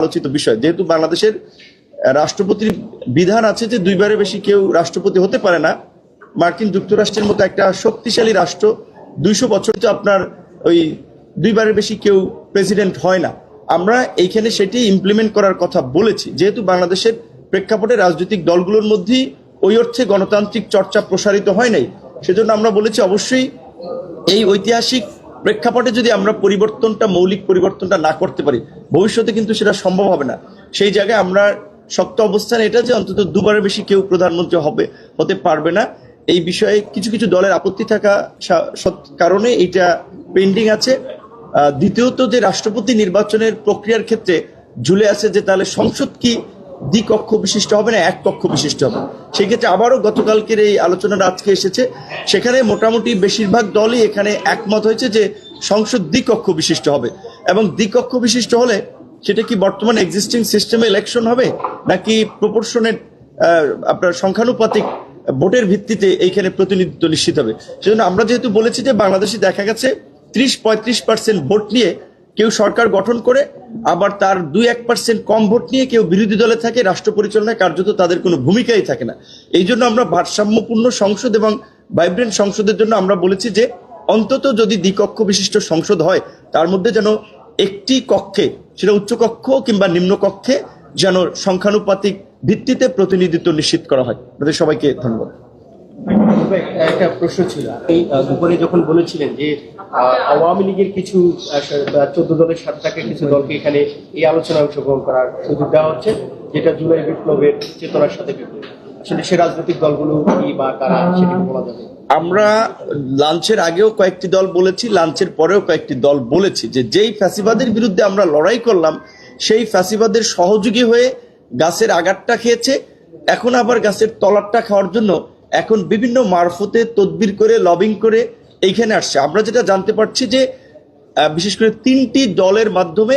আলোচিত বিষয়। যেহেতু বাংলাদেশের রাষ্ট্রপতির বিধান আছে যে দুইবারের বেশি কেউ রাষ্ট্রপতি হতে পারে না, মার্কিন যুক্তরাষ্ট্রের মতো একটা শক্তিশালী রাষ্ট্র দুইশো বছর তো আপনার ওই দুইবারের বেশি কেউ প্রেসিডেন্ট হয় না। আমরা এইখানে সেটি ইমপ্লিমেন্ট করার কথা বলেছি। যেহেতু বাংলাদেশের প্রেক্ষাপটে রাজনৈতিক দলগুলোর মধ্যেই ওই অর্থে গণতান্ত্রিক চর্চা প্রসারিত হয় নাই, সেজন্য আমরা বলেছি অবশ্যই এই ঐতিহাসিক প্রেক্ষাপটে যদি আমরা পরিবর্তনটা, মৌলিক পরিবর্তনটা না করতে পারি, ভবিষ্যতে কিন্তু সেটা সম্ভব হবে না। সেই জায়গায় আমরা শক্ত অবস্থান এটা যে অন্তত দুবারের বেশি কেউ প্রধানমন্ত্রী হবে, হতে পারবে না। এই বিষয়ে কিছু কিছু দলের আপত্তি থাকা কারণে এটা পেন্ডিং আছে। দ্বিতীয়ত যে রাষ্ট্রপতি নির্বাচনের প্রক্রিয়ার ক্ষেত্রে ঝুলে আছে যে তাহলে সংসদ কি দ্বিকক্ষ বিশিষ্ট হবে না এক কক্ষ বিশিষ্ট হবে। সেই ক্ষেত্রে আবারও গতকালকের এই আলোচনাটা আজকে এসেছে। সেখানে মোটামুটি বেশিরভাগ দলই এখানে একমত হয়েছে যে সংসদ দ্বিকক্ষ বিশিষ্ট হবে। এবং দ্বিকক্ষ বিশিষ্ট হলে সেটা কি বর্তমান এক্সিস্টিং সিস্টেমে ইলেকশন হবে, নাকি প্রপোর্শনের আপনার সংখ্যানুপাতিক ভোটের ভিত্তিতে এইখানে প্রতিনিধিত্ব নিশ্চিত হবে? সেজন্য আমরা যেহেতু বলেছি যে বাংলাদেশে দেখা গেছে ত্রিশ পঁয়ত্রিশ পার্সেন্ট ভোট নিয়ে কেউ সরকার গঠন করে, আবার তার দুই এক পার্সেন্ট কম ভোট নিয়ে কেউ বিরোধী দলে থাকে, রাষ্ট্র পরিচালনায় কার্যত তাদের কোনো ভূমিকাই থাকে না। এই জন্য আমরা ভারসাম্যপূর্ণ সংসদ এবং ভাইব্রেন্ট সংসদের জন্য আমরা বলেছি যে, অন্তত যদি দ্বিকক্ষ বিশিষ্ট সংসদ হয়, তার মধ্যে যেন একটি কক্ষে, সেটা উচ্চকক্ষ কিংবা নিম্ন কক্ষে, যেন সংখ্যানুপাতিক ভিত্তিতে প্রতিনিধিত্ব নিশ্চিত করা হয়। আপনাদের সবাইকে ধন্যবাদ। একটা প্রশ্ন ছিল। আহ, দুপুরে যখন বলেছিলেন যে আওয়ামী লীগের কিছু চোদ্দ দলের সাথে কিছু দলকে এখানে এই আলোচনায় অংশগ্রহণ করার সুযোগ দেওয়া হচ্ছে যেটা জুলাই বিপ্লবের চেতনার সাথে আসলে সে রাজনৈতিক দলগুলো কি বা কারা সেটা বলা যাবে। আমরা লাঞ্চের আগেও কয়েকটি দল বলেছি লাঞ্চের পরেও কয়েকটি দল বলেছি যে যেই ফ্যাসিবাদের বিরুদ্ধে আমরা লড়াই করলাম সেই ফ্যাসিবাদের সহযোগী হয়ে গাছের আগারটা খেয়েছে এখন আবার গাছের তলারটা খাওয়ার জন্য এখন বিভিন্ন মারফতে তদবির করে লবিং করে এইখানে আসছে। আমরা যেটা জানতে পারছি যে বিশেষ করে তিনটি দলের মাধ্যমে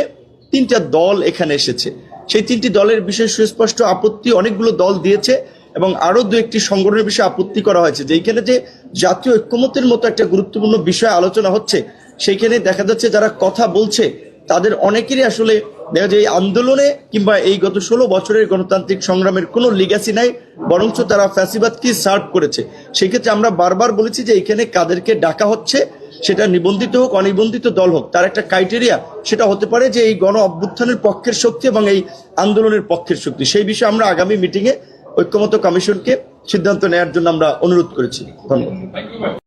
তিনটা দল এখানে এসেছে। সেই তিনটি দলের বিষয়ে সুস্পষ্ট আপত্তি অনেকগুলো দল দিয়েছে এবং আরও দু একটি সংগঠনের বিষয়ে আপত্তি করা হয়েছে যে, এইখানে যে জাতীয় ঐক্যমতের মতো একটা গুরুত্বপূর্ণ বিষয় আলোচনা হচ্ছে, সেইখানে দেখা যাচ্ছে যারা কথা বলছে, তাদের অনেকেরই আসলে দেখা যায় এই আন্দোলনে কিংবা এই গত ষোলো বছরের গণতান্ত্রিক সংগ্রামের কোনো লিগাসি নাই, বরঞ্চ তারা ফ্যাসিবাদকে সার্ভ করেছে। সেক্ষেত্রে আমরা বারবার বলেছি যে এখানে কাদেরকে ডাকা হচ্ছে, সেটা নিবন্ধিত হোক, অনিবন্ধিত দল হোক। তার একটা ক্রাইটেরিয়া সেটা হতে পারে যে এই গণ অভ্যুত্থানের পক্ষের শক্তি এবং এই আন্দোলনের পক্ষের শক্তি। সেই বিষয়ে আমরা আগামী মিটিংয়ে ঐক্যমত কমিশনকে সিদ্ধান্ত নেওয়ার জন্য আমরা অনুরোধ করেছি। ধন্যবাদ।